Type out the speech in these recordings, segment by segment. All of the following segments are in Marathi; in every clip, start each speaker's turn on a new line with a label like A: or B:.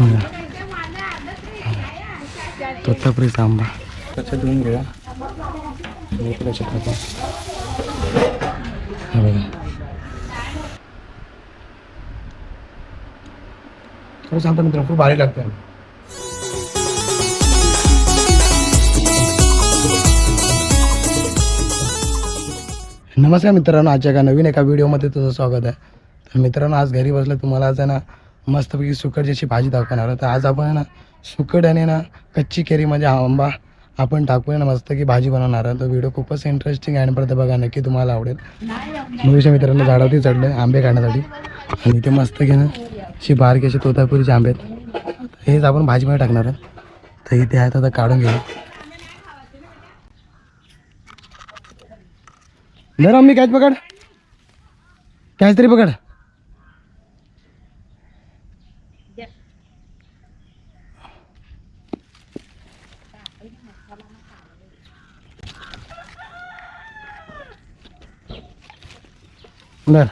A: हो. ना. तोतापुरीचा आंबा त्याच्या धुवून घेऊया खरं सांगतो मित्रांनो खूप भारी लागतं नमस्कार मित्रांनो आजच्या एका नवीन एका व्हिडिओमध्ये तुझं स्वागत आहे. तर मित्रांनो आज घरी बसलं तुम्हाला आज आहे ना मस्तपैकी सुकटची अशी भाजी दाखवणार तर आज आपण आहे ना सुकट आणि ना कच्ची केरी म्हणजे आंबा आपण टाकूया ना मस्त की भाजी बनवणार आहे तो व्हिडिओ खूपच इंटरेस्टिंग आहे आणि परत बघा नक्की तुम्हाला आवडेल. मुलीच्या मित्रांनो झाडावरती चढले आंबे काढण्यासाठी. आणि इथे मस्त घेणं अशी बारकी अशी तोतापुरीचे आंबे आहेत. हेच आपण भाजीमध्ये टाकणार आहोत. तर इथे आहेत आता काढून घेऊ धर आम्ही कॅच पकड. कॅच तरी पकड. बर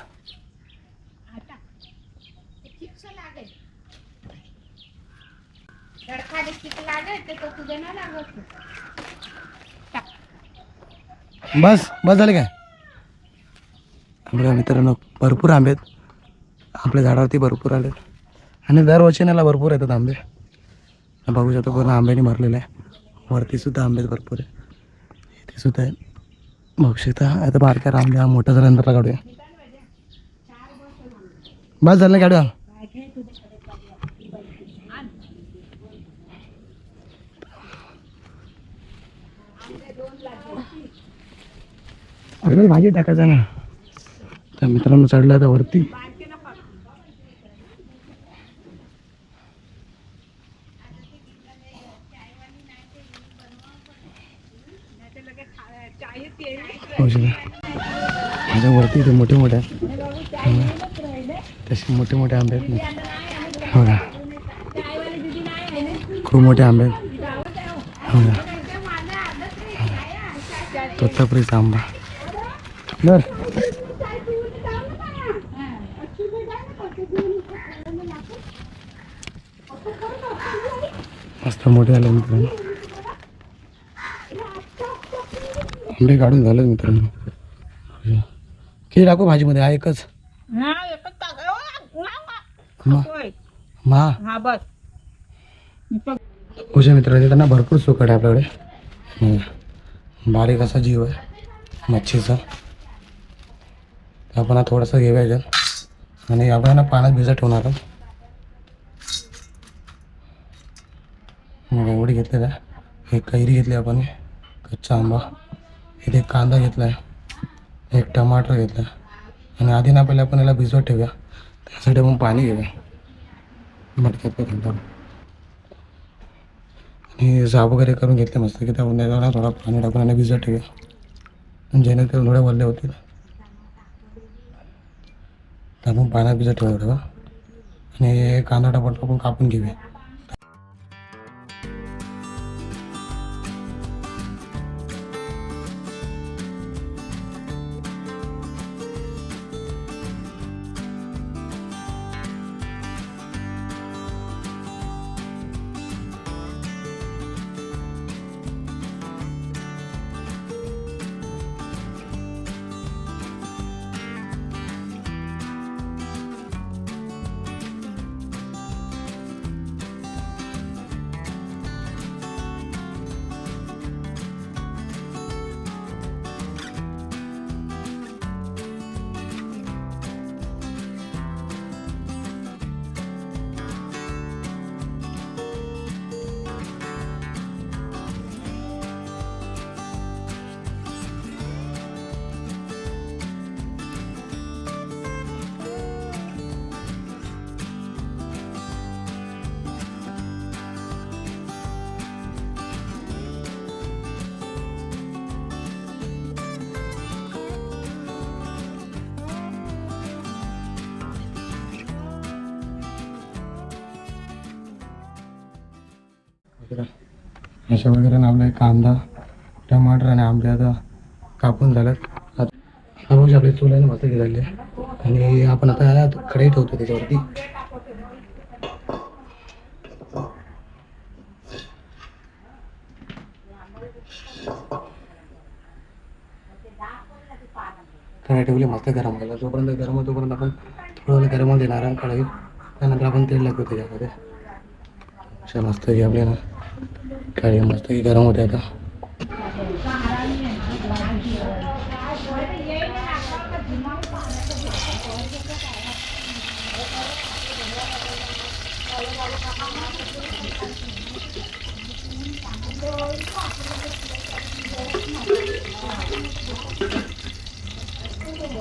A: बस बस झाले काय? आपल्या मित्रांनो भरपूर आंबे आहेत. आपल्या झाडावरती भरपूर आले आणि दरवर्षी नाला भरपूर येतात आंबे. बघू शकतो पूर्ण आंब्याने भरलेलं आहे. वरती सुद्धा आंबे भरपूर आहे इथे सुद्धा आहे बघू शकता आता बारक्या आंबे हा मोठा झाल्यानंतर काढूया. बस झालं काढूया? भाजी टाकायचं ना. तर मित्रांनो चढला आता वरती होऊ शकतं. वरती इथे मोठे मोठे तसे मोठे मोठे आंबे आहेत हो ना खूप मोठे आंबे आहेत. हो ना तोतापुरीचा आंबा. बर मस्त मोठे झाले मित्रांनो. आंबे काढून झाले मित्रांनो. किती टाकू भाजीमध्ये? हा एकच.
B: हा एकच टाक. अ, वा, वा.
A: मा.
B: होय.
A: मा.
B: हा बस.
A: तुझ्या मित्रांनो त्यांना भरपूर सुकट आहे आपल्याकडे. हम्म. बारीक असा जीव आहे. मच्छीचा. आपण हा थोडासा घेऊया याच्यात. आणि आपण ना पाण्यात भिजत ठेवणार आहोत. मग एवढी घेतलेलं आहे. एक कैरी घेतली आपण. कच्चा आंबा. इथे एक कांदा घेतला आहे एक टमाटर घेतला. आणि आधी ना पहिले आपण याला भिजवत ठेवूया. त्यासाठी आपण पाणी घेऊया. मटक्यात पकडून आणि जाब वगैरे करून घेतले मस्त की त्या जरा थोडा पाणी टाकून आणि भिजत ठेवूया. जेणेकरून थोडे वल्ले होतील. तर आपण पाण्यात भिजत ठेवूया आणि कांदा टमाटर आपण कापून घेऊया. अशा वगैरे लावलं कांदा टमाटर आणि आंबे आता कापून झाल्यात आता आपले चुलाने आहे ना मस्त झाले आणि आपण आता खडे ठेवतो त्याच्यावरती. कढई ठेवली मस्त गरम झाला जोपर्यंत गरम होतो तोपर्यंत आपण थोडं गरम देणार कढई त्यानंतर आपण तेल लागतो त्याच्यामध्ये. मस्त आपल्याला ना मस्त की गरम होते आता.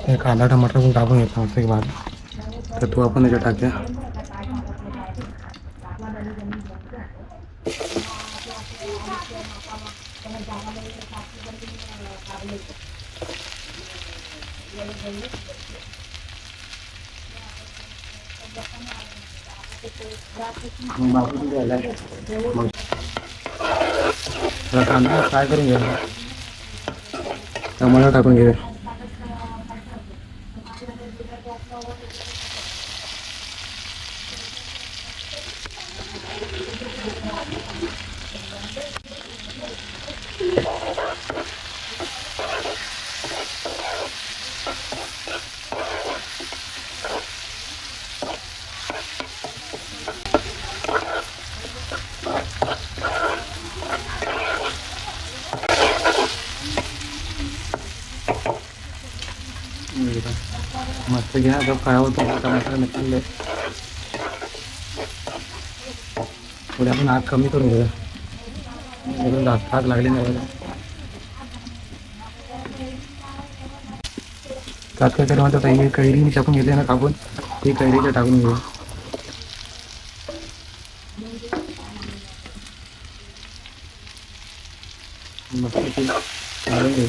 A: हे कांदा टमाटर पण टाकून घेतला मस्त की भात. तर तो आपण याच्यात टाकूया. मग बाकी झालं मग जरा कांदा फ्राय करून घ्या टमाटर टाकून घे मस्त घ्या आता काय होतो टमाटर मिळाले थोडी आपण आग कमी करून घेऊया. जास्त आग लागली नाही पाहिजे. त्यात काय करू आता कैरी मी टाकून घेतली ना कापून ती कैरीच्या टाकून घेऊ मस्त ती घालून घ्यायची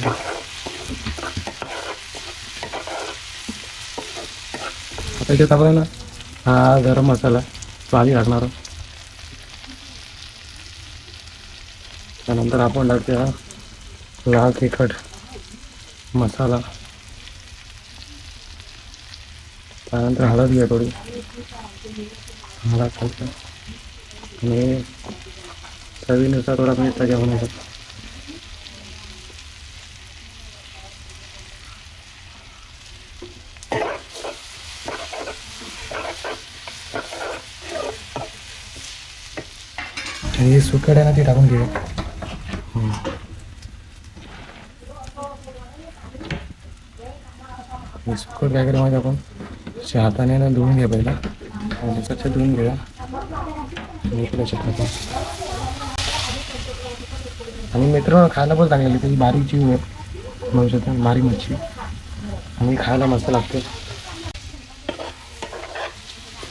A: आता इथे टाकला ना. हा गरम मसाला. तो आधी टाकणार त्यानंतर आपण टाकूया लाल तिखट मसाला. त्यानंतर हळद घ्या थोडी. हळद टाकूया आणि चवीनुसार थोडा मीठ टाक्या होण्याचं हे सुकट आहे ना ते टाकून घेऊ हे सुकट काय करू माहिती आपण? शहाताने हाताने ना धुवून घ्या पहिला. आणि स्वच्छ धुवून घेऊया. आणि मित्र खायला पण चांगली त्याची बारीक जीव आहे. म्हणू शकतो बारीक मच्छी. आणि खायला मस्त लागते.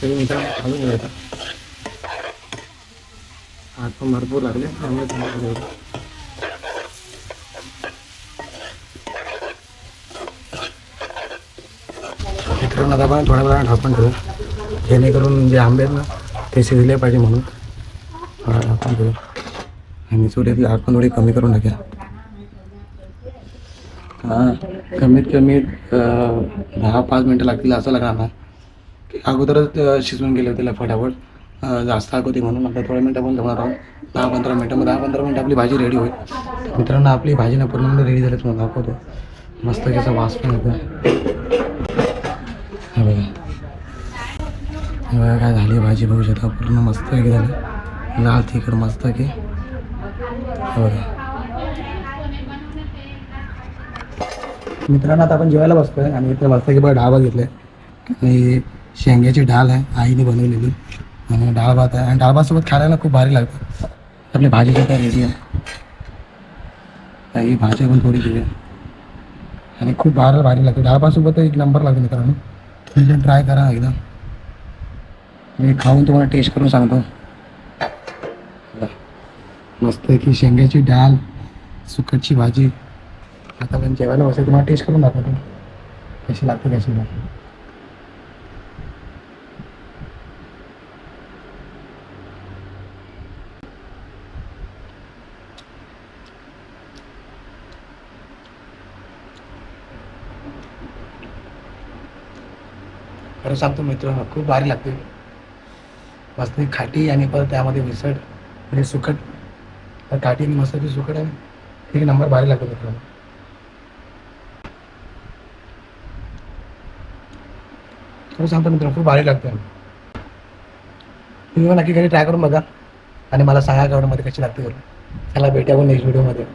A: तरी मित्रांनो खाऊन घ्या हात पण भरपूर लागले त्यामुळे चांगलं मित्रांनो आता आपण थोड्या वेळा ढापण ठेवू. जेणेकरून जे आंबे आहेत ना ते शिजले पाहिजे म्हणून. थोडा ढापण ठेवू. आणि चुलीतली आग पण थोडी कमी करून टाकेल हां कमीत कमी दहा पाच मिनटं लागतील असं लागणार ना की अगोदरच शिजवून गेले होते फटाफट. जास्त होती म्हणून आता थोड्या मिनटं पण ठेवणार आहोत. दहा पंधरा मिनटं मग दहा पंधरा मिनटं आपली भाजी रेडी होईल. मित्रांनो आपली भाजी ना पूर्ण रेडी झाली तुम्हाला दाखवतो. मस्त त्याचा वास पण येतो हे बघा. बघा काय झाली भाजी बघू शकता पूर्ण मस्त की झाली. लाल तिखट मस्त की बघा. मित्रांनो आता आपण जेवायला बसतोय आणि इथे मस्त की बघा डाळ घेतलं घेतलाय. आणि शेंग्याची डाळ आहे आईने बनवलेली. आणि डाळ भात आहे आणि डाळ भातसोबत खायला खूप भारी लागतं. आपली भाजी सुद्धा रेडी आहे? ही भाजी पण थोडी दिली आणि खूप भारी भारी लागते. डाळ भातसोबत एक नंबर लागतो मित्रांनो. तुम्ही ट्राय करा एकदा. मी खाऊन तुम्हाला टेस्ट करून सांगतो. मस्त की शेंग्याची डाळ सुकटची भाजी. आता पण जेवायला बसेल तुम्हाला टेस्ट करून दाखवतो. कशी लागते कशी लागते खरं सांगतो मित्रांनो खूप भारी लागते. मस्त खाटी आणि परत त्यामध्ये मिसळ म्हणजे सुकट. तर काठी आणि मसाची सुकट आहे एक नंबर भारी लागतो मित्रांनो. खरं सांगतो मित्र खूप भारी लागते. तुम्ही नक्की घरी ट्राय करून बघा आणि मला सांगा मध्ये कशी लागते. त्याला चला भेटूया नेक्स्ट व्हिडिओमध्ये